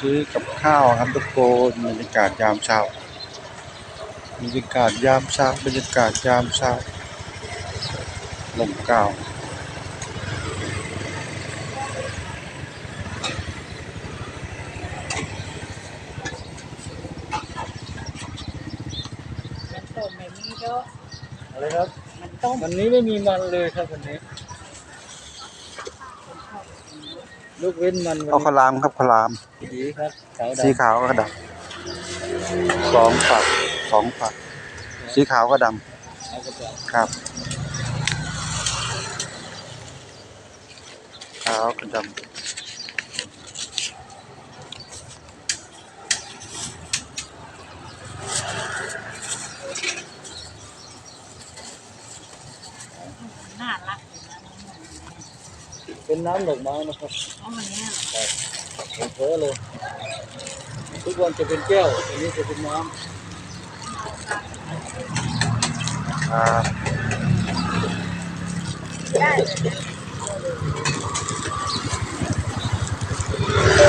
ซื้อกับข้าวครับทุกคนบรรยากาศยามเช้าบรรยากาศยามเช้าบรรยากาศยามเช้าลมเกล้าวมันต้มไม่มีเด้ออะไรครับ มันต้มวันนี้ไม่มีมันเลยครับวันนี้ ลูกเว้นมันเอาวันข้าวหลามครับข้าวหลามนี้ดีครับขาวดำสีขาวก็ดำสองฝักสองฝัก สีขาวก็ดเอากระป๋องำครับ ขาวก็ดน่ารักอยู่นะน้องหนู เป็นน้ำดอกไม้นะครับเพราะมันเนี้ยผมเพ้อเลย ทุกวันจะเป็นแก้ว อันนี้จะเป็นน้ำครับได้เลย